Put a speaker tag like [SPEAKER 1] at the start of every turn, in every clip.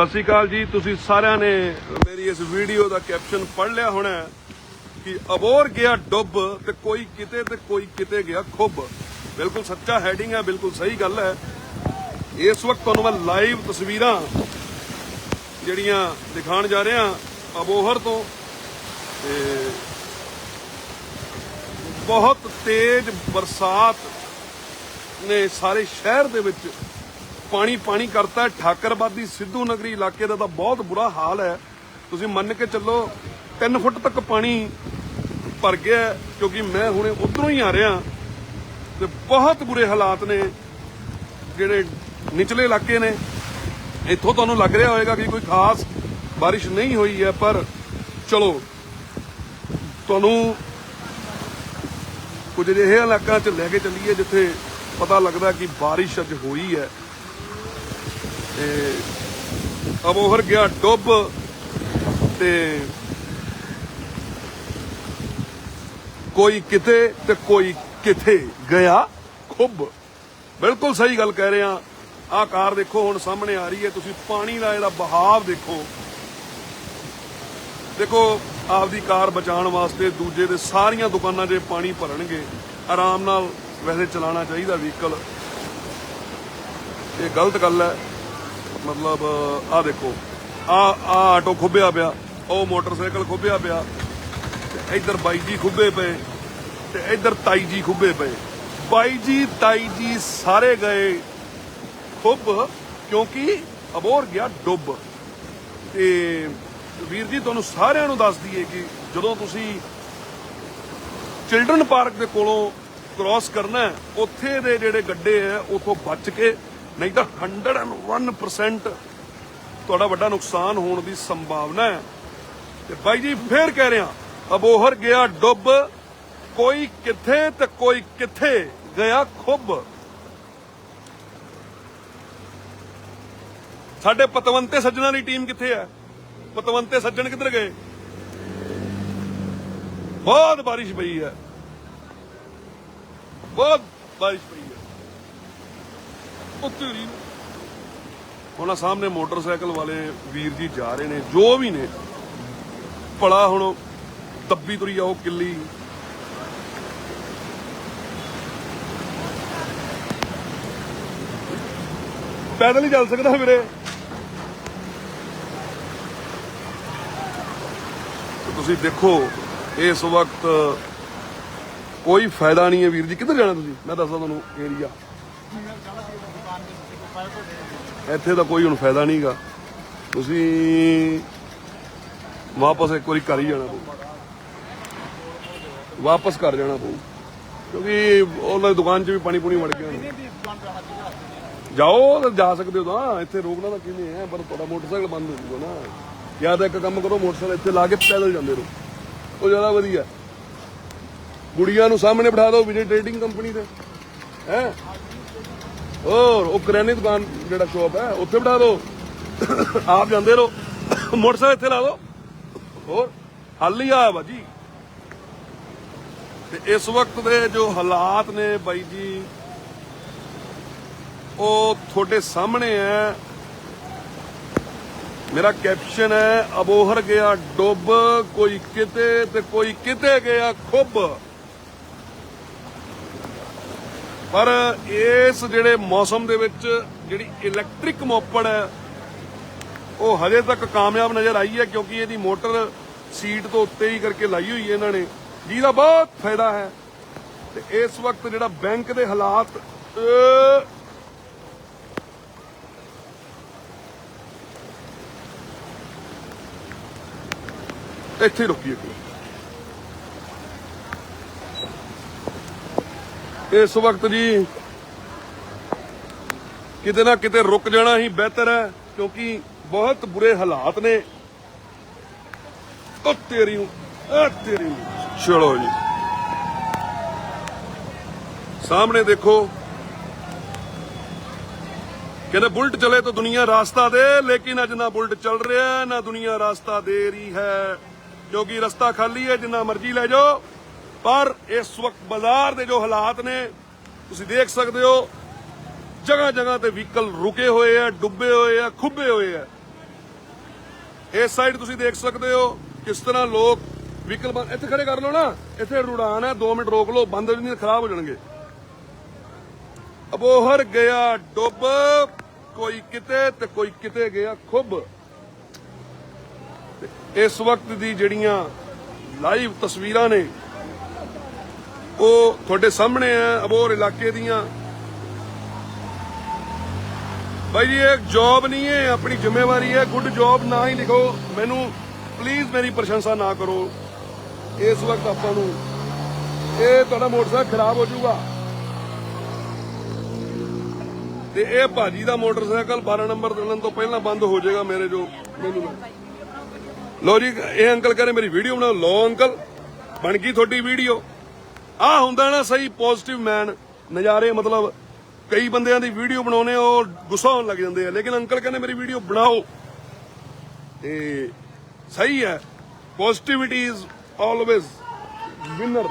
[SPEAKER 1] ਸਤਿ ਸ਼੍ਰੀ ਅਕਾਲ ਜੀ, ਤੁਸੀਂ ਸਾਰਿਆਂ ਨੇ ਮੇਰੀ ਇਸ ਵੀਡੀਓ ਦਾ ਕੈਪਸ਼ਨ ਪੜ੍ਹ ਲਿਆ ਹੋਣਾ ਕਿ ਅਬੋਰ ਗਿਆ ਡੁੱਬ ਤੇ ਕੋਈ ਕਿਤੇ ਤੇ ਕੋਈ ਕਿਤੇ ਗਿਆ ਖੁੱਬ। ਬਿਲਕੁਲ ਸੱਚਾ ਹੈਡਿੰਗ ਹੈ, ਬਿਲਕੁਲ ਸਹੀ ਗੱਲ ਹੈ। ਇਸ ਵਕਤ ਤੁਹਾਨੂੰ ਮੈਂ ਲਾਈਵ ਤਸਵੀਰਾਂ ਜਿਹੜੀਆਂ ਦਿਖਾਉਣ ਜਾ ਰਿਹਾ ਅਬੋਹਰ ਤੋਂ ਤੇ ਬਹੁਤ ਤੇਜ਼ ਬਰਸਾਤ ਨੇ ਸਾਰੇ ਸ਼ਹਿਰ ਦੇ ਵਿੱਚ ਪਾਣੀ ਪਾਣੀ ਕਰਤਾ ਹੈ। ਠਾਕਰਬਾਦੀ ਸਿੱਧੂ ਨਗਰੀ ਇਲਾਕੇ ਦਾ ਤਾਂ ਬਹੁਤ ਬੁਰਾ ਹਾਲ ਹੈ। ਤੁਸੀਂ ਮੰਨ ਕੇ ਚੱਲੋ 3 ਫੁੱਟ ਤੱਕ ਪਾਣੀ ਭਰ ਗਿਆ ਕਿਉਂਕਿ ਮੈਂ ਹੁਣੇ ਉਧਰੋਂ ਹੀ ਆ ਰਿਹਾ। ਤੇ ਬਹੁਤ ਬੁਰੇ ਹਾਲਾਤ ਨੇ ਜਿਹੜੇ ਨਿਚਲੇ ਇਲਾਕੇ ਨੇ। ਇੱਥੋਂ ਤੁਹਾਨੂੰ ਲੱਗ ਰਿਹਾ ਹੋਵੇਗਾ ਕਿ ਕੋਈ ਖਾਸ ਬਾਰਿਸ਼ ਨਹੀਂ ਹੋਈ ਹੈ, ਪਰ ਚਲੋ, ਤੁਹਾਨੂੰ ਕੁਝ ਅਜਿਹੇ ਇਲਾਕਿਆਂ 'ਚ ਲੈ ਕੇ ਚੱਲੀਏ, ਜਿੱਥੇ ਪਤਾ ਲੱਗਦਾ ਕਿ ਬਾਰਿਸ਼ ਅੱਜ ਹੋਈ ਹੈ। ਤੇ ਅਬੋਹਰ ਗਿਆ ਡੁੱਬ ਤੇ ਕੋਈ ਕਿਤੇ ਤੇ ਕੋਈ ਕਿਥੇ ਗਿਆ ਖੁੱਬ। ਬਿਲਕੁਲ ਸਹੀ ਗੱਲ ਕਹਿ ਰਹੇ ਆ। ਆਹ ਕਾਰ ਦੇਖੋ, ਹੁਣ ਸਾਹਮਣੇ ਆ ਰਹੀ ਹੈ। ਤੁਸੀਂ ਪਾਣੀ ਦਾ ਇਹਦਾ ਬਹਾਵ ਦੇਖੋ। ਦੇਖੋ, ਆਪਦੀ ਕਾਰ ਬਚਾਉਣ ਵਾਸਤੇ ਦੂਜੇ ਦੇ ਸਾਰੀਆਂ ਦੁਕਾਨਾਂ 'ਚ ਪਾਣੀ ਭਰਨਗੇ। ਆਰਾਮ ਨਾਲ ਵੈਸੇ ਚਲਾਉਣਾ ਚਾਹੀਦਾ ਵਹੀਕਲ ਇਹ ਗਲਤ ਗੱਲ ਹੈ। ਮਤਲਬ ਆਹ ਦੇਖੋ। ਆ ਆ ਆਟੋ ਖੁੱਬਿਆ ਪਿਆ। ਉਹ ਮੋਟਰਸਾਈਕਲ ਖੁੱਬਿਆ ਪਿਆ। ਤੇ ਇੱਧਰ ਬਾਈ ਜੀ ਖੁੱਬੇ ਪਏ। ਤੇ ਇੱਧਰ ਤਾਈ ਜੀ ਖੁੱਬੇ ਪਏ। ਬਾਈ ਜੀ, ਤਾਈ ਜੀ ਸਾਰੇ ਗਏ ਖੁੱਬ ਕਿਉਂਕਿ ਅਬੋਰ ਗਿਆ ਡੁੱਬ। ਤੇ ਵੀਰ ਜੀ, ਤੁਹਾਨੂੰ ਸਾਰਿਆਂ ਨੂੰ ਦੱਸ ਦਈਏ ਕਿ ਜਦੋਂ ਤੁਸੀਂ ਚਿਲਡਰਨ ਪਾਰਕ ਦੇ ਕੋਲੋਂ ਕ੍ਰਾਸ ਕਰਨਾ ਉੱਥੇ ਦੇ ਜਿਹੜੇ ਗੱਡੇ ਆ ਉਥੋਂ ਬਚ ਕੇ ਨਹੀਂ ਤਾਂ 101% ਤੁਹਾਡਾ ਵੱਡਾ ਨੁਕਸਾਨ ਹੋਣ ਦੀ ਸੰਭਾਵਨਾ ਹੈ। ਤੇ ਬਾਈ ਜੀ, ਫੇਰ ਕਹਿ ਰਿਹਾ ਅਬੋਹਰ ਗਿਆ ਡੁੱਬ, ਕੋਈ ਕਿੱਥੇ ਤੇ ਕੋਈ ਕਿੱਥੇ ਗਿਆ ਖੁੱਬ। ਸਾਡੇ ਪਤਵੰਤੇ ਸੱਜਣਾ ਦੀ ਟੀਮ ਕਿੱਥੇ ਹੈ? ਪਤਵੰਤੇ ਸੱਜਣ ਕਿੱਧਰ ਗਏ? ਬਹੁਤ ਬਾਰਿਸ਼ ਪਈ ਹੈ। ਬਹੁਤ ਬਾਰਿਸ਼ ਪਈ ਹੈ। ਉੱਤਰੀ ਹੁਣ ਸਾਹਮਣੇ ਮੋਟਰਸਾਈਕਲ ਵਾਲੇ ਵੀਰ ਜੀ ਜਾ ਰਹੇ ਨੇ, ਜੋ ਵੀ ਨੇ। ਭਲਾ ਹੁਣ ਦੱਬੀ ਤੁਰੀ ਆਓ ਕਿੱਲੀ। ਪੈਦਲ ਹੀ ਚੱਲ ਸਕਦਾ ਵੀਰੇ। ਤੁਸੀਂ ਦੇਖੋ, ਇਸ ਵਕਤ ਕੋਈ ਫਾਇਦਾ ਨਹੀਂ ਹੈ ਵੀਰ ਜੀ। ਕਿੱਧਰ ਜਾਣਾ ਤੁਸੀਂ? ਮੈਂ ਦੱਸਦਾ ਤੁਹਾਨੂੰ ਏਰੀਆ ਇੱਥੇ ਤਾਂ ਕੋਈ ਹੁਣ ਫਾਇਦਾ ਨਹੀਂਗਾ ਤੁਸੀਂ ਵਾਪਸ ਇੱਕ ਵਾਰੀ ਘਰ ਹੀ ਜਾਣਾ ਪਊ। ਵਾਪਸ ਘਰ ਜਾਣਾ ਪਊ। ਕਿਉਂਕਿ ਉਹਨਾਂ ਦੀ ਦੁਕਾਨ 'ਚ ਵੀ ਪਾਣੀ ਪੂਣੀ ਵੜ ਗਿਆ ਜਾਓ ਜਾ ਸਕਦੇ ਹੋ ਤਾਂ। ਇੱਥੇ ਰੋਕਣਾ ਤਾਂ ਕਿਵੇਂ ਹੈ? ਪਰ ਤੁਹਾਡਾ ਮੋਟਰਸਾਈਕਲ ਬੰਦ ਹੋ ਜੂਗਾ ਨਾ। ਜਾਂ ਤਾਂ ਇੱਕ ਕੰਮ ਕਰੋ, ਮੋਟਰਸਾਈਕਲ ਇੱਥੇ ਲਾ ਕੇ ਪੈਦਲ ਜਾਂਦੇ ਰਹੋ। ਉਹ ਜ਼ਿਆਦਾ ਵਧੀਆ। ਗੁੜੀਆਂ ਨੂੰ ਸਾਹਮਣੇ ਬਿਠਾ ਦਿਓ, ਵਿਜੇ ਟ੍ਰੇਡਿੰਗ ਕੰਪਨੀ ਦੇ। ਹੈ? ਹੋਰ, ਉਹ ਕਰਿਆਨੇ ਦੁਕਾਨ ਜਿਹੜਾ ਸ਼ੋਪ ਹੈ, ਉੱਥੇ ਬਿਠਾ ਦਿਓ। ਆਪ ਜਾਂਦੇ ਰਹੋ। ਮੋਟਰਸਾਈਕਲ ਇੱਥੇ ਲਾ ਦਿਓ ਹੋਰ, ਹੱਲ ਹੀ ਆ ਬਾਜੀ। ਤੇ ਇਸ ਵਕਤ ਦੇ ਜੋ ਹਾਲਾਤ ਨੇ ਬਾਈ ਜੀ, ਉਹ ਤੁਹਾਡੇ ਸਾਹਮਣੇ ਹੈ। ਮੇਰਾ ਕੈਪਸ਼ਨ ਹੈ, ਅਬੋਹਰ ਗਿਆ ਡੁੱਬ, ਕੋਈ ਕਿਤੇ ਤੇ ਕੋਈ ਕਿਤੇ ਗਿਆ ਖੁੱਬ। ਪਰ ਇਸ ਜਿਹੜੇ ਮੌਸਮ ਦੇ ਵਿੱਚ ਜਿਹੜੀ ਇਲੈਕਟ੍ਰਿਕ ਮੋਪੜ ਹੈ ਉਹ ਹਜੇ ਤੱਕ ਕਾਮਯਾਬ ਨਜ਼ਰ ਆਈ ਹੈ ਕਿਉਂਕਿ ਇਹਦੀ ਮੋਟਰ ਸੀਟ ਤੋਂ ਉੱਤੇ ਹੀ ਕਰਕੇ ਲਾਈ ਹੋਈ ਹੈ ਇਹਨਾਂ ਨੇ ਜਿਹਦਾ ਬਹੁਤ ਫਾਇਦਾ ਹੈ। ਤੇ ਇਸ ਵਕਤ ਜਿਹੜਾ ਬੈਂਕ ਦੇ ਹਾਲਾਤ ਅਹ, ਇੱਥੇ ਰੁਕੀਏ। ਇਸ ਵਕਤ ਜੀ ਕਿਤੇ ਨਾ ਕਿਤੇ ਰੁਕ ਜਾਣਾ ਹੀ ਬਿਹਤਰ ਹੈ, ਕਿਉਂਕਿ ਬਹੁਤ ਬੁਰੇ ਹਾਲਾਤ ਨੇ। ਉਹ ਤੇਰੀ ਆ ਤੇਰੀ ਚਲੋ ਜੀ। ਸਾਹਮਣੇ ਦੇਖੋ। ਕਹਿੰਦੇ ਬੁਲਟ ਚਲੇ ਤਾਂ ਦੁਨੀਆ ਰਾਸਤਾ ਦੇ, ਲੇਕਿਨ ਅੱਜ ਨਾ ਬੁਲਟ ਚੱਲ ਰਿਹਾ, ਨਾ ਦੁਨੀਆ ਰਾਸਤਾ ਦੇ ਰਹੀ ਹੈ। ਕਿਉਂਕਿ ਰਸਤਾ ਖਾਲੀ ਹੈ, ਜਿੰਨਾ ਮਰਜ਼ੀ ਲੈ ਜਾਓ। ਪਰ ਇਸ ਵਕਤ ਬਾਜ਼ਾਰ ਦੇ ਜੋ ਹਾਲਾਤ ਨੇ, ਤੁਸੀਂ ਦੇਖ ਸਕਦੇ ਹੋ ਜਗ੍ਹਾ ਜਗ੍ਹਾ ਤੇ ਵਹੀਕਲ ਰੁਕੇ ਹੋਏ ਆ, ਡੁੱਬੇ ਹੋਏ ਆ, ਖੁੱਬੇ ਹੋਏ ਆ। ਇਸ ਸਾਈਡ ਤੁਸੀਂ ਦੇਖ ਸਕਦੇ ਹੋ ਕਿਸ ਤਰ੍ਹਾਂ ਲੋਕ ਵਹੀਕਲ ਇੱਥੇ ਖੜੇ ਕਰ ਲਓ ਨਾ, ਇੱਥੇ ਰੁੜਾਨ ਹੈ 2 ਮਿੰਟ ਰੋਕ ਲਓ, ਬੰਦ ਨਹੀਂ ਤਾਂ ਖਰਾਬ ਹੋ ਜਾਣਗੇ। ਅਬੋਹਰ ਗਿਆ ਡੁੱਬ, ਕੋਈ ਕਿਤੇ ਤੇ ਕੋਈ ਕਿਤੇ ਗਿਆ ਖੁੱਬ। ਇਸ ਵਕਤ ਦੀ ਜਿਹੜੀਆਂ ਲਾਈਵ ਤਸਵੀਰਾਂ ਨੇ ਉਹ ਤੁਹਾਡੇ ਸਾਹਮਣੇ ਆ ਅਬੋਹਰ ਇਲਾਕੇ ਦੀਆਂ। ਭਾਈ ਜੀ, ਇਹ ਜੌਬ ਨਹੀਂ ਹੈ, ਆਪਣੀ ਜ਼ਿੰਮੇਵਾਰੀ ਹੈ। ਗੁੱਡ ਜੌਬ ਨਾ ਹੀ ਲਿਖੋ। ਮੈਨੂੰ ਪਲੀਜ਼ ਮੇਰੀ ਪ੍ਰਸ਼ੰਸਾ ਨਾ ਕਰੋ। ਇਸ ਵਕਤ ਆਪਾਂ ਨੂੰ ਇਹ ਤੁਹਾਡਾ ਮੋਟਰਸਾਈਕਲ ਖਰਾਬ ਹੋ ਜਾਊਗਾ। ਤੇ ਇਹ ਭਾਜੀ ਦਾ ਮੋਟਰਸਾਈਕਲ 12 ਨੰਬਰ ਚੱਲਣ ਤੋਂ ਪਹਿਲਾਂ ਬੰਦ ਹੋ ਜਾਏਗਾ ਮੇਰੇ ਜੋ ਮੈਨੂੰ ਲੋ ਜੀ, ਇਹ ਅੰਕਲ ਕਹਿੰਦੇ ਮੇਰੀ ਵੀਡੀਓ ਬਣਾਓ। ਲੋ ਅੰਕਲ, ਬਣ ਗਈ ਤੁਹਾਡੀ ਵੀਡੀਓ ਆ ਹੁੰਦਾ ਨਾ ਸਹੀ ਪੋਜ਼ਿਟਿਵ ਮੈਨ ਨਜ਼ਾਰੇ ਮਤਲਬ ਕਈ ਬੰਦਿਆਂ ਦੀ ਵੀਡੀਓ ਬਣਾਉਣੇ ਉਹ ਗੁੱਸਾ ਹੋਣ ਲੱਗ ਜਾਂਦੇ ਆ। ਲੇਕਿਨ ਅੰਕਲ ਕਹਿੰਦੇ ਮੇਰੀ ਵੀਡੀਓ ਬਣਾਓ। ਤੇ ਸਹੀ ਹੈ। ਪੋਜ਼ਿਟਿਵਿਟੀ ਇਜ਼ ਆਲਵੇਜ਼ ਵਿਨਰ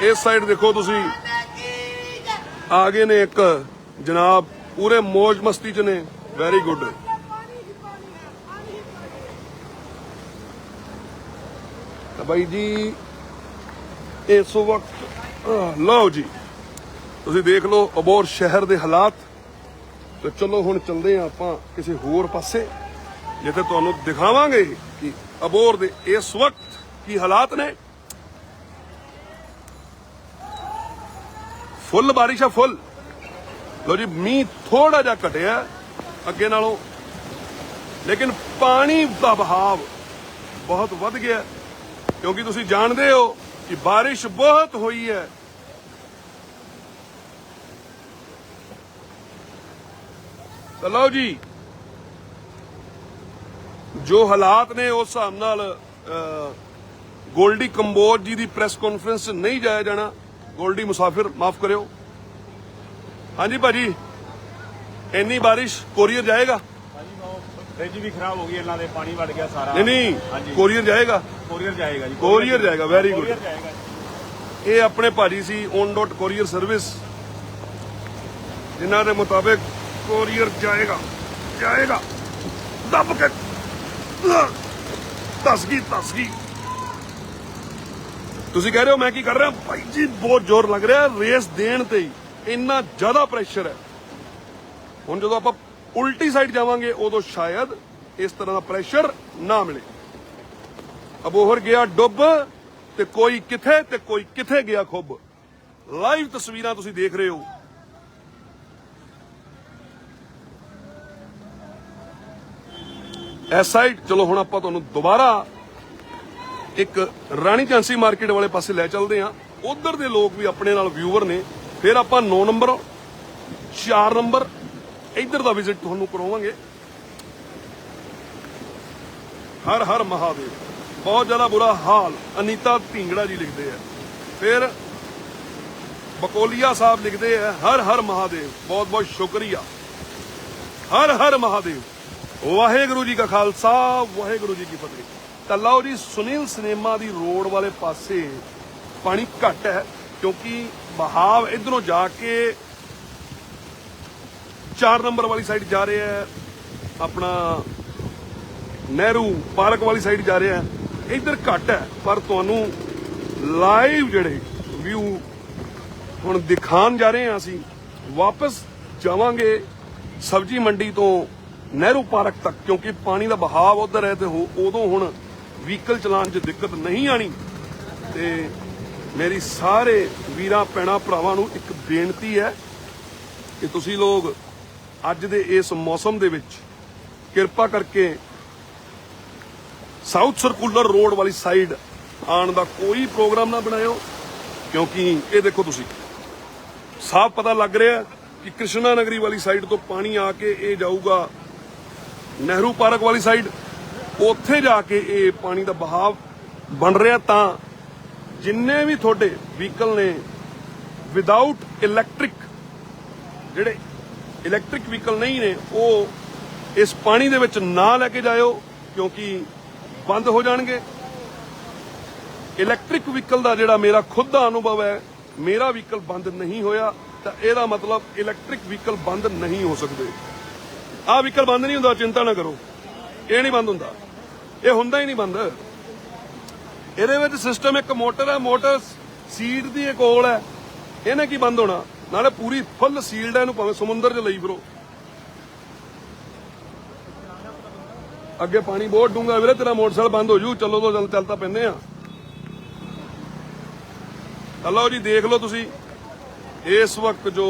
[SPEAKER 1] ਇਸ ਸਾਈਡ ਦੇਖੋ ਤੁਸੀਂ। ਆ ਗਏ ਨੇ ਇੱਕ ਜਨਾਬ, ਪੂਰੇ ਮौज ਮਸਤੀ ਚ ਨੇ। ਵੈਰੀ ਗੁੱਡ ਤਾਂ ਬਾਈ ਜੀ ਇਸ ਵਕਤ ਲਓ ਜੀ, ਤੁਸੀਂ ਦੇਖ ਲਓ ਅਬੋਰ ਸ਼ਹਿਰ ਦੇ ਹਾਲਾਤ। ਤੇ ਚਲੋ ਹੁਣ ਚੱਲਦੇ ਹਾਂ ਆਪਾਂ ਕਿਸੇ ਹੋਰ ਪਾਸੇ, ਜਿੱਥੇ ਤੁਹਾਨੂੰ ਦਿਖਾਵਾਂਗੇ ਕਿ ਅਬੋਰ ਦੇ ਇਸ ਵਕਤ ਕੀ ਹਾਲਾਤ ਨੇ। ਫੁੱਲ, ਬਾਰਿਸ਼ ਆ ਫੁੱਲ। ਲੋ ਜੀ, ਮੀਂਹ ਥੋੜਾ ਜਿਹਾ ਘਟਿਆ ਅੱਗੇ ਨਾਲੋਂ, ਲੇਕਿਨ ਪਾਣੀ ਦਾ ਬਹਾਵ ਬਹੁਤ ਵੱਧ ਗਿਆ। ਕਿਉਂਕਿ ਤੁਸੀਂ ਜਾਣਦੇ ਹੋ ਕਿ ਬਾਰਿਸ਼ ਬਹੁਤ ਹੋਈ ਹੈ। ਤਾਂ ਲਓ ਜੀ, ਜੋ ਹਾਲਾਤ ਨੇ ਉਸ ਹਿਸਾਬ ਨਾਲ ਗੋਲਡੀ ਕੰਬੋਜ ਜੀ ਦੀ ਪ੍ਰੈਸ ਕਾਨਫਰੰਸ 'ਚ ਨਹੀਂ ਜਾਇਆ ਜਾਣਾ। ਗੋਲਡੀ ਮੁਸਾਫਿਰ, ਮਾਫ ਕਰਿਓ। ਹਾਂਜੀ ਭਾਜੀ, ਇੰਨੀ ਬਾਰਿਸ਼ ਕੋਰੀਅਰ ਜਾਏਗਾ?
[SPEAKER 2] ਫ੍ਰਿਜ ਵੀ ਖਰਾਬ ਹੋ ਗਈ ਇਹਨਾਂ ਦੇ ਪਾਣੀ ਵੜ ਗਿਆ ਸਾਰਾ।
[SPEAKER 1] ਨਹੀਂ ਨਹੀਂ
[SPEAKER 2] ਹਾਂਜੀ।
[SPEAKER 1] ਕੋਰੀਅਰ ਜਾਏਗਾ?
[SPEAKER 2] ਕੋਰੀਅਰ ਜਾਏਗਾ ਜੀ
[SPEAKER 1] ਕੋਰੀਅਰ ਜਾਏਗਾ ਵੈਰੀ ਗੁੱਡ
[SPEAKER 2] ਕੋਰੀਅਰ ਜਾਏਗਾ
[SPEAKER 1] ਇਹ ਆਪਣੇ ਭਾਜੀ ਸੀ ਔਨ ਡਾਟ ਕੋਰੀਅਰ ਸਰਵਿਸ ਜਿਨ੍ਹਾਂ ਦੇ ਮੁਤਾਬਕ ਕੋਰੀਅਰ ਜਾਏਗਾ ਜਾਏਗਾ। ਦੱਬ ਕੇ ਦੱਸ ਗਈ ਦੱਸ ਗਈ ਤੁਸੀਂ ਕਹਿ ਰਹੇ ਹੋ ਮੈਂ ਕੀ ਕਰ ਰਿਹਾ? ਭਾਈ ਜੀ ਬਹੁਤ ਜ਼ੋਰ ਲੱਗ ਰਿਹਾ ਰੇਸ ਦੇਣ ਤੇ ਹੀ। ਇੰਨਾ ਜ਼ਿਆਦਾ ਪ੍ਰੈਸ਼ਰ ਹੈ। ਹੁਣ ਜਦੋਂ ਆਪਾਂ ਉਲਟੀ ਸਾਈਡ ਜਾਵਾਂਗੇ, ਉਦੋਂ ਸ਼ਾਇਦ ਇਸ ਤਰ੍ਹਾਂ ਦਾ ਪ੍ਰੈਸ਼ਰ ਨਾ ਮਿਲੇ। ਅਬੋਹਰ ਗਿਆ ਡੁੱਬ ਤੇ ਕੋਈ ਕਿੱਥੇ ਤੇ ਕੋਈ ਕਿਥੇ ਗਿਆ ਖੁੱਬ। ਲਾਈਵ ਤਸਵੀਰਾਂ ਤੁਸੀਂ ਦੇਖ ਰਹੇ ਹੋ। ਇਸ ਸਾਈਡ ਚਲੋ ਹੁਣ ਆਪਾਂ ਤੁਹਾਨੂੰ ਦੁਬਾਰਾ ਇੱਕ ਰਾਣੀ ਚਾਂਸੀ ਮਾਰਕੀਟ ਵਾਲੇ ਪਾਸੇ ਲੈ ਚੱਲਦੇ ਹਾਂ। ਉਧਰ ਦੇ ਲੋਕ ਵੀ ਆਪਣੇ ਨਾਲ ਵਿਊਵਰ ਨੇ। ਫਿਰ ਆਪਾਂ 9 ਨੰਬਰ 4 ਨੰਬਰ ਇੱਧਰ ਦਾ ਵਿਜ਼ਿਟ ਤੁਹਾਨੂੰ ਕਰਵਾਵਾਂਗੇ ਹਰ ਹਰ ਮਹਾਦੇਵ। ਬਹੁਤ ਜ਼ਿਆਦਾ ਬੁਰਾ ਹਾਲ, ਅਨੀਤਾ ਢਿੰਗੜਾ ਜੀ ਲਿਖਦੇ ਆ। ਫਿਰ ਬਕੋਲੀਆ ਸਾਹਿਬ ਲਿਖਦੇ ਆ, ਹਰ ਹਰ ਮਹਾਦੇਵ, ਬਹੁਤ ਬਹੁਤ ਸ਼ੁਕਰੀਆ। ਹਰ ਹਰ ਮਹਾਦੇਵ। ਵਾਹਿਗੁਰੂ ਜੀ ਕਾ ਖਾਲਸਾ, ਵਾਹਿਗੁਰੂ ਜੀ ਕੀ ਫਤਿਹ। ਤਾਂ ਲਓ ਜੀ, ਸੁਨੀਲ ਸਿਨੇਮਾ ਦੀ ਰੋਡ ਵਾਲੇ ਪਾਸੇ ਪਾਣੀ ਘੱਟ ਹੈ, ਕਿਉਂਕਿ ਬਹਾਵ ਇਧਰੋਂ ਜਾ ਕੇ 4 ਨੰਬਰ ਵਾਲੀ ਸਾਈਡ ਜਾ ਰਿਹਾ ਹੈ। ਆਪਣਾ ਨਹਿਰੂ ਪਾਰਕ ਵਾਲੀ ਸਾਈਡ ਜਾ ਰਿਹਾ ਹੈ। ਇੱਧਰ ਘੱਟ ਹੈ, ਪਰ ਤੁਹਾਨੂੰ ਲਾਈਵ ਜਿਹੜੇ ਵਿਊ ਹੁਣ ਦਿਖਾਣ ਜਾ ਰਹੇ ਹਾਂ ਅਸੀਂ। ਵਾਪਸ ਜਾਵਾਂਗੇ ਸਬਜੀ ਮੰਡੀ ਤੋਂ ਨਹਿਰੂ ਪਾਰਕ ਤੱਕ, ਕਿਉਂਕਿ ਪਾਣੀ ਦਾ ਬਹਾਵ ਉਧਰ ਹੈ ਤੇ ਹੋ- ਉਦੋਂ ਹੁਣ ਵਹੀਕਲ ਚਲਾਉਣ 'ਚ ਦਿੱਕਤ ਨਹੀਂ ਆਣੀ ਤੇ ਮੇਰੀ ਸਾਰੇ ਵੀਰਾਂ ਪੈਣਾ ਭਰਾਵਾਂ ਨੂੰ ਇੱਕ ਬੇਨਤੀ ਹੈ ਕਿ ਤੁਸੀਂ ਲੋਕ ਅੱਜ ਦੇ ਇਸ ਮੌਸਮ ਦੇ ਵਿੱਚ ਕਿਰਪਾ ਕਰਕੇ ਸਾਊਥ ਸਰਕੂਲਰ ਰੋਡ ਵਾਲੀ ਸਾਈਡ ਆਉਣ ਦਾ ਕੋਈ ਪ੍ਰੋਗਰਾਮ ਨਾ ਬਣਾਇਓ, ਕਿਉਂਕਿ ਇਹ ਦੇਖੋ ਤੁਸੀਂ, ਸਾਫ਼ ਪਤਾ ਲੱਗ ਰਿਹਾ ਕਿ ਕ੍ਰਿਸ਼ਨਾ ਨਗਰੀ ਵਾਲੀ ਸਾਈਡ ਤੋਂ ਪਾਣੀ ਆ ਕੇ ਇਹ ਜਾਊਗਾ ਨਹਿਰੂ ਪਾਰਕ ਵਾਲੀ ਸਾਈਡ ਉੱਥੇ ਜਾ ਕੇ ਇਹ ਪਾਣੀ ਦਾ ਬਹਾਵ ਬਣ ਰਿਹਾ ਤਾਂ ਜਿੰਨੇ ਵੀ ਤੁਹਾਡੇ ਵਹੀਕਲ ਨੇ ਵਿਦਆਊਟ ਇਲੈਕਟ੍ਰਿਕ ਜਿਹੜੇ ਇਲੈਕਟ੍ਰਿਕ ਵਹੀਕਲ ਨਹੀਂ ਨੇ, ਉਹ ਇਸ ਪਾਣੀ ਦੇ ਵਿੱਚ ਨਾ ਲੈ ਕੇ ਜਾਇਓ, ਕਿਉਂਕਿ ਬੰਦ ਹੋ ਜਾਣਗੇ। ਇਲੈਕਟ੍ਰਿਕ ਵਹੀਕਲ ਦਾ ਜਿਹੜਾ ਮੇਰਾ ਖੁਦ ਦਾ ਅਨੁਭਵ ਹੈ, ਮੇਰਾ ਵਹੀਕਲ ਬੰਦ ਨਹੀਂ ਹੋਇਆ, ਤਾਂ ਇਹਦਾ ਮਤਲਬ ਇਲੈਕਟ੍ਰਿਕ ਵਹੀਕਲ ਬੰਦ ਨਹੀਂ ਹੋ ਸਕਦੇ। ਆਹ ਵਹੀਕਲ ਬੰਦ ਨਹੀਂ ਹੁੰਦਾ, ਚਿੰਤਾ ਨਾ ਕਰੋ। ਇਹ ਨਹੀਂ ਬੰਦ ਹੁੰਦਾ। ਇਹ ਹੁੰਦਾ ਹੀ ਨਹੀਂ ਬੰਦ। ਇਹਦੇ ਵਿੱਚ ਸਿਸਟਮ ਇੱਕ ਮੋਟਰ ਹੈ, ਮੋਟਰ ਸੀਟ ਦੀ ਇੱਕ ਹੋਲ ਹੈ। ਇਹਨੇ ਕੀ ਬੰਦ ਹੋਣਾ? ਨਾਲੇ ਪੂਰੀ ਫੁੱਲ ਸੀਲਡ ਹੈ ਇਹਨੂੰ ਭਾਵੇਂ ਸਮੁੰਦਰ 'ਚ ਲਈ ਫਿਰੋ। ਅੱਗੇ ਪਾਣੀ ਬਹੁਤ ਡੂੰਘਾ ਵੀਰੇ, ਤੇਰਾ ਮੋਟਰਸਾਈਕਲ ਬੰਦ ਹੋ ਜੂ। ਚੱਲੋ ਤੋਂ ਚੱਲ ਚੱਲ ਤਾਂ ਪੈਂਦੇ ਆ। ਹਲੋ ਜੀ, ਦੇਖ ਲਓ ਤੁਸੀਂ। ਇਸ ਵਕਤ ਜੋ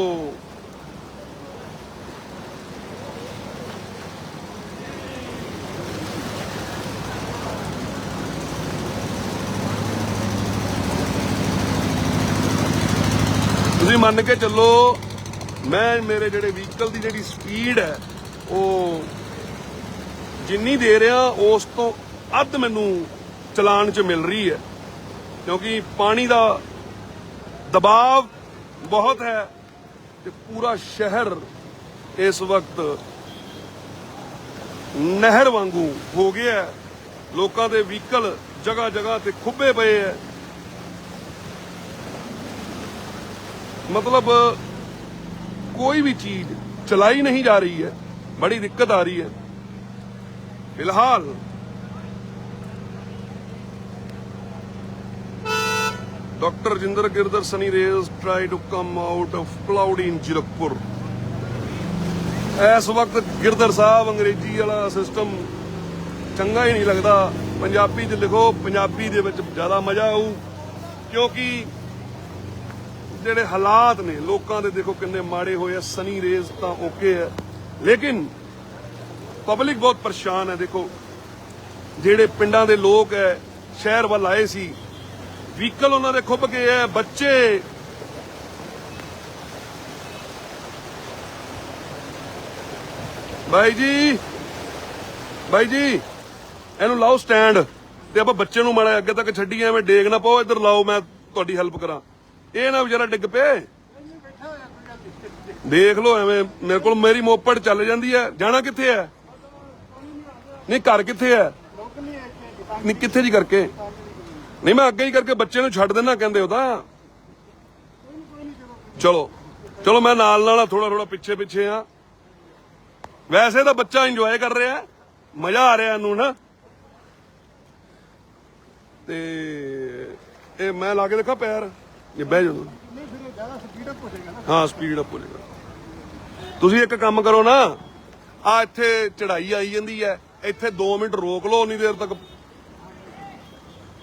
[SPEAKER 1] ਤੁਸੀਂ ਮੰਨ ਕੇ ਚੱਲੋ, ਮੈਂ ਮੇਰੇ ਜਿਹੜੇ ਵਹੀਕਲ ਦੀ ਜਿਹੜੀ ਸਪੀਡ ਹੈ, ਉਹ ਜਿੰਨੀ ਦੇ ਰਿਹਾ, ਉਸ ਤੋਂ ਅੱਧ ਮੈਨੂੰ ਚਲਾਨ 'ਚ ਮਿਲ ਰਹੀ ਹੈ ਕਿਉਂਕਿ ਪਾਣੀ ਦਾ ਦਬਾਅ ਬਹੁਤ ਹੈ ਤੇ ਪੂਰਾ ਸ਼ਹਿਰ ਇਸ ਵਕਤ ਨਹਿਰ ਵਾਂਗੂ ਹੋ ਗਿਆ ਹੈ। ਲੋਕਾਂ ਦੇ ਵਹੀਕਲ ਜਗ੍ਹਾ ਜਗ੍ਹਾ ਤੇ ਖੁੱਬੇ ਪਏ ਹੈ ਮਤਲਬ, ਕੋਈ ਵੀ ਚੀਜ਼ ਚਲਾਈ ਨਹੀਂ ਜਾ ਰਹੀ ਹੈ, ਬੜੀ ਦਿੱਕਤ ਆ ਰਹੀ ਹੈ। ਫਿਲਹਾਲ, doctor Jinder Girdhar sunny rays try to come out of cloudy in Zirakpur ਇਸ ਵਕਤ ਗਿਰਦਰ ਸਾਹਿਬ ਅੰਗਰੇਜ਼ੀ ਵਾਲਾ ਸਿਸਟਮ ਚੰਗਾ ਹੀ ਨਹੀਂ ਲੱਗਦਾ। ਪੰਜਾਬੀ 'ਚ ਲਿਖੋ, ਪੰਜਾਬੀ ਦੇ ਵਿੱਚ ਜ਼ਿਆਦਾ ਮਜ਼ਾ ਆਊ, ਕਿਉਂਕਿ ਜਿਹੜੇ ਹਾਲਾਤ ਨੇ, ਲੋਕਾਂ ਦੇ ਦੇਖੋ ਕਿੰਨੇ ਮਾੜੇ ਹੋਏ ਆ, ਸਨੀ ਰੇਜ਼ ਤਾਂ ਓਕੇ ਹੈ ਲੇਕਿਨ ਪਬਲਿਕ ਬਹੁਤ ਪਰੇਸ਼ਾਨ ਹੈ, ਦੇਖੋ। ਜਿਹੜੇ ਪਿੰਡਾਂ ਦੇ ਲੋਕ ਹੈ ਸ਼ਹਿਰ ਵੱਲ ਆਏ ਸੀ, ਵਹੀਕਲ ਉਹਨਾਂ ਦੇ ਖੁੱਭ ਗਏ ਹੈ ਬੱਚੇ। ਬਾਈ ਜੀ ਬਾਈ ਜੀ, ਇਹਨੂੰ ਲਾਓ ਸਟੈਂਡ ਤੇ ਆਪਾਂ ਬੱਚੇ ਨੂੰ ਮਾੜਾ ਅੱਗੇ ਤੱਕ ਛੱਡੀਏ ਐਵੇਂ ਡੇਗ ਨਾ ਪਾਓ, ਇੱਧਰ ਲਾਓ, ਮੈਂ ਤੁਹਾਡੀ ਹੈਲਪ ਕਰਾਂ। ਇਹ ਨਾ ਵਿਚਾਰਾ ਡਿੱਗ ਪਏ। ਦੇਖ ਲਓ ਐਵੇਂ, ਮੇਰੇ ਕੋਲ ਮੇਰੀ ਮੋਪੜ ਚੱਲ ਜਾਂਦੀ ਹੈ। ਜਾਣਾ ਕਿੱਥੇ ਹੈ? ਨਹੀਂ, ਘਰ ਕਿੱਥੇ ਹੈ? ਨਹੀਂ, ਕਿੱਥੇ ਜੀ ਕਰਕੇ? ਨਹੀਂ, ਮੈਂ ਅੱਗੇ ਹੀ ਕਰਕੇ ਬੱਚੇ ਨੂੰ ਛੱਡ ਦੇਣਾ ਕਹਿੰਦੇ ਉਹਦਾ ਚਲੋ ਚਲੋ ਮੈਂ ਨਾਲ ਨਾਲ ਥੋੜਾ ਥੋੜਾ ਪਿੱਛੇ ਪਿੱਛੇ ਆ। ਵੈਸੇ ਤਾਂ ਬੱਚਾ ਇੰਜੋਏ ਕਰ ਰਿਹਾ ਮਜ਼ਾ ਆ ਰਿਹਾ ਇਹਨੂੰ ਨਾ। ਤੇ ਇਹ ਮੈਂ ਲਾ ਕੇ ਦੇਖਾਂ ਪੈਰ। ਇਹ ਬਹਿ ਜਾਓ।
[SPEAKER 3] ਨਹੀਂ ਫਿਰ ਜ਼ਿਆਦਾ ਸਪੀਡ ਅਪ ਹੋ ਜਾਏਗਾ ਨਾ
[SPEAKER 1] ਹਾਂ ਸਪੀਡ ਅਪ ਹੋ ਜਾਏਗਾ। ਤੁਸੀਂ ਇੱਕ ਕੰਮ ਕਰੋ ਨਾ ਆ ਇੱਥੇ ਚੜਾਈ ਆਈ ਜਾਂਦੀ ਹੈ। ਇੱਥੇ 2 ਮਿੰਟ ਰੋਕ ਲਓ ਉਨੀ ਦੇਰ ਤੱਕ।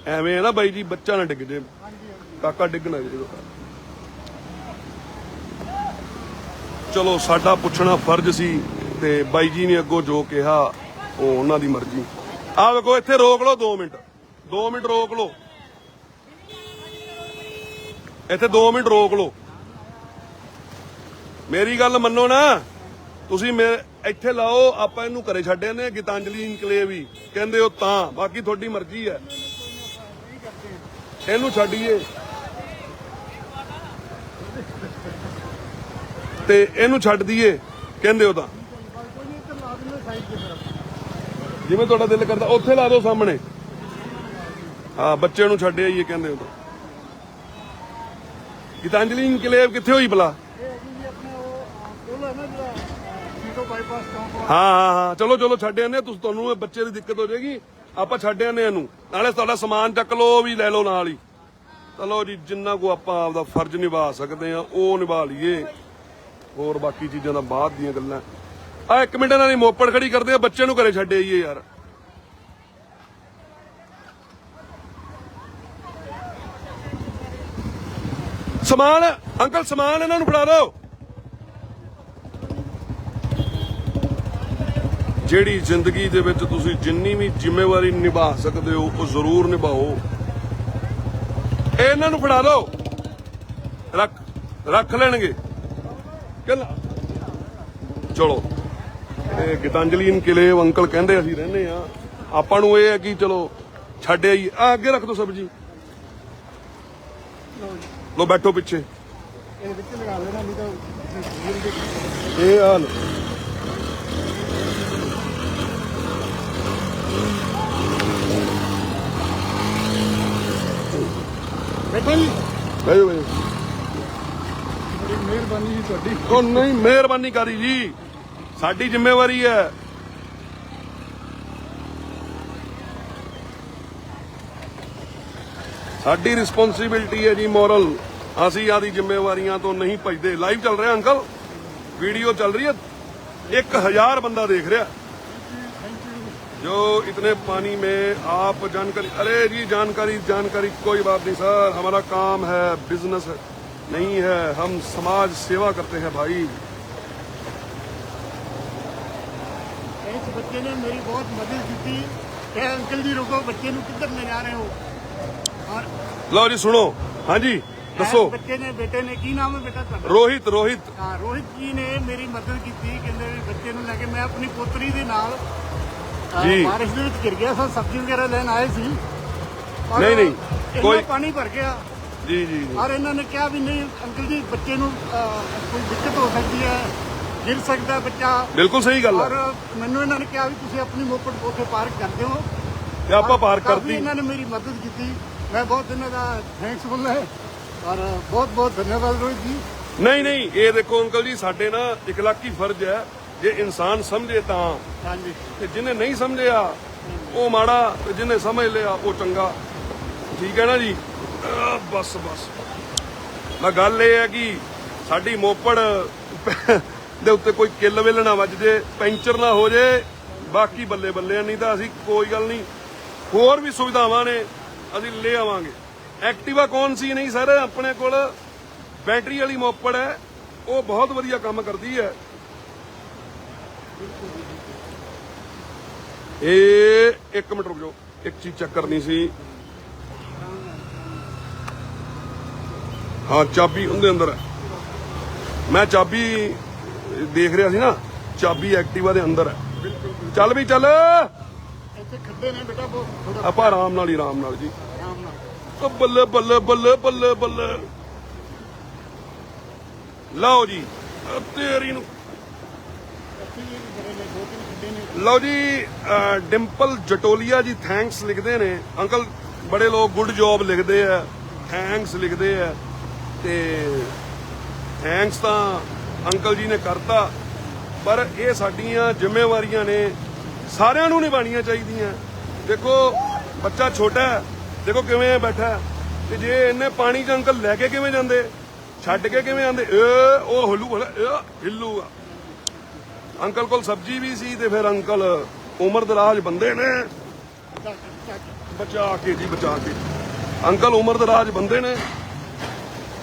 [SPEAKER 1] ਐਵੇਂ ਹੈ ਨਾ ਬਾਈ ਜੀ, ਬੱਚਾ ਨਾ ਡਿੱਗ ਜੇ। ਕਾਕਾ ਡਿੱਗਣਾ ਜੇ। ਚਲੋ, ਸਾਡਾ ਪੁੱਛਣਾ ਫਰਜ਼ ਸੀ ਤੇ ਬਾਈ ਜੀ ਨੇ ਅੱਗੋਂ ਜੋ ਕਿਹਾ, ਉਹ ਉਹਨਾਂ ਦੀ ਮਰਜ਼ੀ। ਆ ਵੇਖੋ, ਇੱਥੇ ਰੋਕ ਲਓ 2 ਮਿੰਟ। 2 ਮਿੰਟ ਰੋਕ ਲਓ। ਇੱਥੇ 2 ਮਿੰਟ ਰੋਕ ਲਓ। ਮੇਰੀ ਗੱਲ ਮੰਨੋ ਨਾ। ਤੁਸੀਂ ਮੇਰੇ ਇੱਥੇ ਲਾਓ, ਆਪਾਂ ਇਹਨੂੰ ਘਰੇ ਛੱਡਿਆ ਨੇ ਗੀਤਾਂਜਲੀ ਇਨਕਲੇਵ ਹੀ। ਕਹਿੰਦੇ ਹੋ ਤਾਂ, ਬਾਕੀ ਤੁਹਾਡੀ ਮਰਜ਼ੀ ਹੈ। ਇਹਨੂੰ ਛੱਡੀਏ। ਤੇ ਇਹਨੂੰ ਛੱਡ ਦਈਏ। ਕਹਿੰਦੇ ਹੋ ਤਾਂ। ਜਿਵੇਂ ਤੁਹਾਡਾ ਦਿਲ ਕਰਦਾ, ਉੱਥੇ ਲਾ ਦਿਓ ਸਾਹਮਣੇ। ਹਾਂ ਬੱਚੇ ਨੂੰ ਛੱਡਿਆ ਹੀ ਇਹ ਕਹਿੰਦੇ ਹੋ ਤਾਂ। ਗੀਤਾਂਜਲੀ ਇਨਕਲੇਵ ਕਿੱਥੇ ਹੋਈ ਭਲਾ?
[SPEAKER 3] ਹਾਂ
[SPEAKER 1] ਹਾਂ ਹਾਂ। ਚਲੋ ਚਲੋ, ਛੱਡ ਆਨੇ ਤੁਸੀਂ ਤੁਹਾਨੂੰ ਇਹ ਬੱਚੇ ਦੀ ਦਿੱਕਤ ਹੋ ਜਾਏਗੀ। ਆਪਾਂ ਛੱਡ ਆਨੇ ਇਹਨੂੰ। ਨਾਲੇ ਤੁਹਾਡਾ ਸਮਾਨ ਚੱਕ ਲਓ ਵੀ ਲੈ ਲਓ ਨਾਲ ਹੀ। ਚਲੋ ਜੀ, ਜਿੰਨਾ ਕੋ ਆਪਾਂ ਆਪਦਾ ਫਰਜ਼ ਨਿਭਾ ਸਕਦੇ ਆ ਉਹ ਨਿਭਾ ਲਈਏ। ਹੋਰ ਬਾਕੀ ਚੀਜ਼ਾਂ ਦਾ ਬਾਅਦ ਦੀਆਂ ਗੱਲਾਂ। ਆ ਇੱਕ ਮਿੰਟ ਇਹਨਾਂ ਦੀ ਮੋਪੜ ਖੜੀ ਕਰਦੇ ਆ, ਬੱਚੇ ਨੂੰ ਘਰੇ ਛੱਡ ਆਈਏ ਯਾਰ। ਸਮਾਨ, ਅੰਕਲ ਸਮਾਨ ਇਹਨਾਂ ਨੂੰ ਫੜਾ ਦਿਓ। ਜਿਹੜੀ ਜ਼ਿੰਦਗੀ ਦੇ ਵਿੱਚ ਤੁਸੀਂ ਜਿੰਨੀ ਵੀ ਜ਼ਿੰਮੇਵਾਰੀ ਨਿਭਾ ਸਕਦੇ ਹੋ, ਉਹ ਜ਼ਰੂਰ ਨਿਭਾਓ। ਇਹਨਾਂ ਨੂੰ ਫੜਾ ਦਿਓ। ਰੱਖ ਰੱਖ ਲੈਣਗੇ। ਕਿੰਨਾ ਚਲੋ। ਇਹ ਗੀਤਾਂਜਲੀਨ ਕਿਲੇ ਅੰਕਲ ਕਹਿੰਦੇ ਅਸੀਂ ਰਹਿੰਦੇ ਆ ਆਪਾਂ ਨੂੰ ਇਹ ਹੈ ਕਿ ਚਲੋ ਛੱਡਿਆ ਆਈ ਆ ਅੱਗੇ ਰੱਖ ਦੋ ਸਬਜੀ। ਲੋ ਬੈਠੋ ਪਿੱਛੇ।
[SPEAKER 3] ਇਹ ਵਿੱਚ ਲਗਾ ਲੈਣਾ ਨਹੀਂ ਤਾਂ
[SPEAKER 1] ਇਹ ਹਾਲ
[SPEAKER 3] ਬੈਠੋ ਜੀ।
[SPEAKER 1] ਬੈਠੋ ਬੈਠੋ
[SPEAKER 3] ਮਿਹਰਬਾਨੀ ਜੀ ਤੁਹਾਡੀ।
[SPEAKER 1] ਉਹ ਨਹੀਂ ਮਿਹਰਬਾਨੀ ਕਰੀ ਜੀ। ਸਾਡੀ ਜ਼ਿੰਮੇਵਾਰੀ ਹੈ। ਸਾਡੀ ਰਿਸਪੌਂਸਿਬਿਲਟੀ ਹੈ ਜੀ ਮੋਰਲ ਅਸੀਂ ਆਦੀ ਜ਼ਿੰਮੇਵਾਰੀਆਂ ਤੋਂ ਨਹੀਂ ਭਜਦੇ ਲਾਈਵ ਚੱਲ ਰਿਹਾ ਅੰਕਲ ਵੀਡੀਓ ਚੱਲ ਰਹੀ है 1000 बंदा देख रहा जो इतने पानी में आप जानकारी अरे जी जानकारी जानकारी कोई बात नहीं सर हमारा काम है बिजनेस है नहीं है हम समाज सेवा करते हैं भाई
[SPEAKER 3] ਇਸ ਬੱਚੇ ਨੇ ਮੇਰੀ ਬਹੁਤ ਮਦਦ ਕੀਤੀ ਕਿ ਅੰਕਲ ਜੀ ਰੁਕੋ ਬੱਚੇ ਨੂੰ ਕਿੱਧਰ ਲੈ ਜਾ ਰਹੇ ਹੋ ਔਰ
[SPEAKER 1] लो जी सुनो हाँ ਲਓ ਜੀ
[SPEAKER 3] ਸੁਣੋ। ਹਾਂਜੀ ਦੱਸੋ। ਬੱਚੇ ਨੇ ਬੇਟੇ ਨੇ ਕੀ ਨਾਮ ਹੈ ਬੇਟਾ ਤੁਹਾਡਾ?
[SPEAKER 1] ਰੋਹਿਤ ਰੋਹਿਤ।
[SPEAKER 3] ਹਾਂ ਰੋਹਿਤ ਜੀ ਨੇ ਮੇਰੀ ਮਦਦ ਕੀਤੀ ਕਹਿੰਦੇ ਵੀ ਬੱਚੇ ਨੂੰ ਲੈ ਕੇ ਮੈਂ ਆਪਣੀ ਪੋਤਰੀ ਦੇ ਨਾਲ
[SPEAKER 1] ਜੀ।
[SPEAKER 3] ਬਾਰਿਸ਼ ਦੇ ਵਿੱਚ ਗਿਰ ਗਿਆ ਸਰ ਸਬਜ਼ੀ ਵਗੈਰਾ ਲੈਣ ਆਏ ਸੀ।
[SPEAKER 1] ਨਹੀਂ ਨਹੀਂ ਕੋਈ
[SPEAKER 3] ਪਾਣੀ ਭਰ ਗਿਆ।
[SPEAKER 1] ਜੀ ਜੀ
[SPEAKER 3] ਔਰ ਇਹਨਾਂ ਨੇ ਕਿਹਾ ਵੀ ਨਹੀਂ ਅੰਕਲ ਜੀ ਬੱਚੇ ਨੂੰ ਕੋਈ ਦਿੱਕਤ ਹੋ ਸਕਦੀ ਹੈ ਗਿਰ ਸਕਦਾ ਬੱਚਾ।
[SPEAKER 1] ਬਿਲਕੁਲ ਸਹੀ ਗੱਲ ਹੈ ਔਰ
[SPEAKER 3] ਮੈਨੂੰ ਇਹਨਾਂ ਨੇ ਕਿਹਾ ਵੀ ਤੁਸੀਂ ਆਪਣੀ ਮੋਪੜ ਉੱਥੇ ਪਾਰਕ ਕਰਦੇ ਹੋ।
[SPEAKER 1] ਤੇ ਆਪਾਂ
[SPEAKER 3] ਪਾਰਕ
[SPEAKER 1] ਕਰਦੀ
[SPEAKER 3] ਇਹਨਾਂ ਨੇ ਮੇਰੀ ਮਦਦ ਕੀਤੀ। ਮੈਂ ਬਹੁਤ ਇਹਨਾਂ ਦਾ ਥੈਂਕਸਫੁਲ ਹੈ ਔਰ ਬਹੁਤ ਬਹੁਤ ਧੰਨਵਾਦ ਰੋਹਿਤ ਜੀ।
[SPEAKER 1] ਨਹੀਂ ਨਹੀਂ ਇਹ ਦੇਖੋ ਅੰਕਲ ਜੀ ਸਾਡੇ ਨਾ ਇਕਲਾਕੀ ਫਰਜ਼ ਹੈ ਜੇ ਇਨਸਾਨ ਸਮਝੇ ਤਾਂ।
[SPEAKER 3] ਹਾਂਜੀ।
[SPEAKER 1] ਤੇ ਜਿਹਨੇ ਨਹੀਂ ਸਮਝਿਆ ਉਹ ਮਾੜਾ ਤੇ ਜਿਹਨੇ ਸਮਝ ਲਿਆ ਉਹ ਚੰਗਾ। ਠੀਕ ਹੈ ਨਾ ਜੀ? ਬਸ ਬਸ। ਮੈਂ ਗੱਲ ਇਹ ਹੈ ਕਿ ਸਾਡੀ ਮੋਪੜ ਦੇ ਉੱਤੇ ਕੋਈ ਕਿੱਲ ਵਿਲ ਨਾ ਵੱਜ ਜੇ ਪੈਂਚਰ ਨਾ ਹੋ ਜੇ ਬਾਕੀ ਬੱਲੇ ਬੱਲੇ ਨਹੀਂ ਤਾਂ ਅਸੀਂ ਕੋਈ ਗੱਲ ਨਹੀਂ। ਹੋਰ ਵੀ ਸੁਵਿਧਾਵਾਂ ਨੇ। ਅਸੀਂ ਲੈ ਆਵਾਂਗੇ। ਐਕਟਿਵਾ ਕੌਣ ਸੀ? ਨਹੀਂ ਸਰ, ਆਪਣੇ ਕੋਲ ਬੈਟਰੀ ਵਾਲੀ ਮੋਪੜ ਹੈ। ਉਹ ਬਹੁਤ ਵਧੀਆ ਕੰਮ ਕਰਦੀ ਹੈ। ਇਹ ਇੱਕ ਮਿੰਟ ਰੁਕ ਜਾਓ। ਇੱਕ ਚੀਜ਼ ਚੈੱਕ ਕਰਨੀ ਸੀ। ਹਾਂ, ਚਾਬੀ ਉਹਦੇ ਅੰਦਰ ਹੈ। ਮੈਂ ਚਾਬੀ ਦੇਖ ਰਿਹਾ ਸੀ ਨਾ। ਚਾਬੀ ਐਕਟਿਵਾ ਦੇ ਅੰਦਰ ਹੈ। ਚੱਲ ਵੀ ਚੱਲ।
[SPEAKER 3] ਇੱਥੇ ਖੱਡੇ ਨੇ ਬੇਟਾ ਬਹੁਤ ਥੋੜਾ
[SPEAKER 1] ਆਪਾਂ ਆਰਾਮ ਨਾਲ ਹੀ ਆਰਾਮ ਨਾਲ ਜੀ।
[SPEAKER 3] ਆਰਾਮ ਨਾਲ।
[SPEAKER 1] ਉਹ ਬੱਲੇ ਬੱਲੇ ਬੱਲੇ ਬੱਲੇ ਬੱਲੇ। ਲਓ ਜੀ ਅਹ ਤੇਰੀ ਨੂੰ।
[SPEAKER 3] ਇੱਥੇ ਵੀ ਬੜੇ ਨੇ ਦੋ ਤਿੰਨ ਖੱਡੇ ਨੇ।
[SPEAKER 1] ਲਓ ਜੀ ਅਹ ਡਿੰਪਲ ਜਟੋਲੀਆ ਜੀ ਥੈਂਕਸ ਲਿਖਦੇ ਨੇ। ਅੰਕਲ ਬੜੇ ਲੋਕ ਗੁੱਡ ਜੌਬ ਲਿਖਦੇ ਆ। ਥੈਂਕਸ ਲਿਖਦੇ ਆ। ਤੇ ਥੈਂਕਸ ਤਾਂ ਅੰਕਲ ਜੀ ਨੇ ਕਰਤਾ। ਪਰ ਇਹ ਸਾਡੀਆਂ ਜ਼ਿੰਮੇਵਾਰੀਆਂ ਨੇ। ਸਾਰਿਆਂ ਨੂੰ ਨਿਭਾਉਣੀਆਂ ਚਾਹੀਦੀਆਂ। ਦੇਖੋ, ਬੱਚਾ ਛੋਟਾ ਹੈ, ਦੇਖੋ ਕਿਵੇਂ ਬੈਠਾ ਤੇ ਜੇ ਇਹਨੇ ਪਾਣੀ ਚ ਅੰਕਲ ਲੈ ਕੇ ਕਿਵੇਂ ਜਾਂਦੇ? ਛੱਡ ਕੇ ਕਿਵੇਂ ਆਂਦੇ ਏ, ਉਹ ਹੱਲੂ ਹਿੱਲੂਗਾ ਅੰਕਲ ਕੋਲ ਸਬਜ਼ੀ ਵੀ ਸੀ ਤੇ ਫਿਰ ਅੰਕਲ ਉਮਰ ਦਰਾਜ ਬੰਦੇ ਨੇ। ਬਚਾ ਕੇ ਜੀ, ਬਚਾ ਕੇ। ਅੰਕਲ ਉਮਰ ਦਰਾਜ ਬੰਦੇ ਨੇ।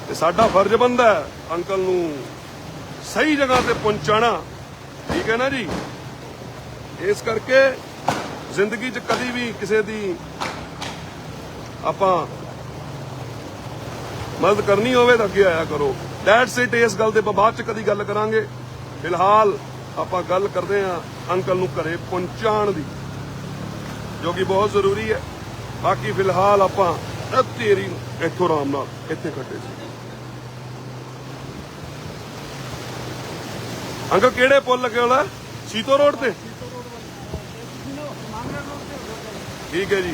[SPEAKER 1] ਤੇ ਸਾਡਾ ਫਰਜ਼ ਬੰਦਾ ਅੰਕਲ ਨੂੰ ਸਹੀ ਜਗ੍ਹਾ ਤੇ ਪਹੁੰਚਾਣਾ ਠੀਕ ਹੈ ਨਾ ਜੀ? ਇਸ ਕਰਕੇ ਜ਼ਿੰਦਗੀ 'ਚ ਕਦੀ ਵੀ ਕਿਸੇ ਦੀ ਆਪਾਂ ਮਦਦ ਕਰਨੀ ਹੋਵੇ ਤਾਂ ਅੱਗੇ ਆਇਆ ਕਰੋ। ਦੈਟਸ ਇਟ ਇਸ ਗੱਲ ਤੇ ਬਾਅਦ 'ਚ ਕਦੀ ਗੱਲ ਕਰਾਂਗੇ। ਫਿਲਹਾਲ ਆਪਾਂ ਗੱਲ ਕਰਦੇ ਹਾਂ ਅੰਕਲ ਨੂੰ ਘਰੇ ਪਹੁੰਚਾਉਣ ਦੀ, ਜੋ ਕਿ ਬਹੁਤ ਜ਼ਰੂਰੀ ਹੈ। ਬਾਕੀ ਫਿਲਹਾਲ ਆਪਾਂ ਤੇਰੀ ਨੂੰ ਇੱਥੋਂ ਆਰਾਮ ਨਾਲ ਇੱਥੇ ਖੱਟੇ ਸੀ। ਅੰਕਲ ਕਿਹੜੇ ਪੁੱਲ ਲੱਗੇ ਹੋਲਾ ਸੀਤੋ ਰੋਡ ਤੇ? ਠੀਕ ਹੈ ਜੀ।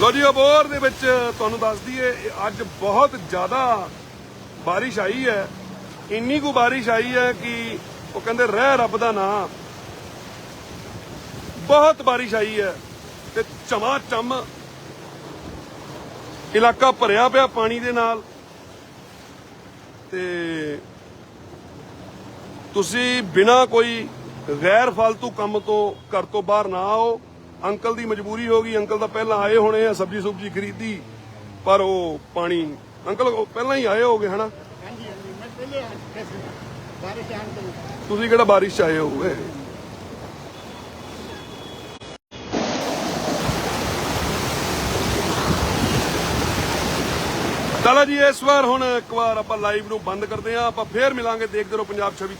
[SPEAKER 1] ਲੋ ਜੀ ਅਬੋਰ ਦੇ ਵਿੱਚ ਤੁਹਾਨੂੰ ਦੱਸ ਦਈਏ ਅੱਜ ਬਹੁਤ ਜ਼ਿਆਦਾ ਬਾਰਿਸ਼ ਆਈ ਹੈ। ਇੰਨੀ ਕੁ ਬਾਰਿਸ਼ ਆਈ ਹੈ ਕਿ ਉਹ ਕਹਿੰਦੇ ਰਹਿ ਰੱਬ ਦਾ ਨਾਮ ਬਹੁਤ ਬਾਰਿਸ਼ ਆਈ ਹੈ ਤੇ ਚਮਾ ਚਮ ਇਲਾਕਾ ਭਰਿਆ ਪਿਆ ਪਾਣੀ ਦੇ ਨਾਲ। ਤੇ ਤੁਸੀਂ ਬਿਨਾ ਕੋਈ ਗੈਰ ਫालतू ਕੰਮ ਤੋਂ ਘਰ ਤੋਂ ਬਾਹਰ ਨਾ ਆਓ। ਅੰਕਲ ਦੀ ਮਜਬੂਰੀ ਹੋ ਗਈ। ਅੰਕਲ ਤਾਂ ਪਹਿਲਾਂ ਆਏ ਹੋਣੇ ਆ ਸਬਜੀ ਸੁਬਜੀ ਖਰੀਦੀ ਪਰ ਉਹ ਪਾਣੀ ਅੰਕਲ ਉਹ ਪਹਿਲਾਂ ਹੀ ਆਏ ਹੋਗੇ ਹਨਾ?
[SPEAKER 3] ਹਾਂਜੀ ਹਾਂਜੀ ਮੈਂ ਪਹਿਲੇ ਆ ਚੁੱਕਿਆ ਸੀ। ਬਾਰਿਸ਼ ਆਉਣ ਤੋਂ
[SPEAKER 1] ਤੁਸੀਂ ਕਿਹੜਾ ਬਾਰਿਸ਼ ਆਏ ਹੋਗੇ? ਚਲੋ ਜੀ ਇਸ ਵਾਰ ਹੁਣ ਇੱਕ ਵਾਰ ਆਪਾਂ ਲਾਈਵ ਨੂੰ ਬੰਦ ਕਰਦੇ ਹਾਂ ਆਪਾਂ ਫੇਰ ਮਿਲਾਂਗੇ ਦੇਖਦੇ ਰਹੋ ਪੰਜਾਬ 26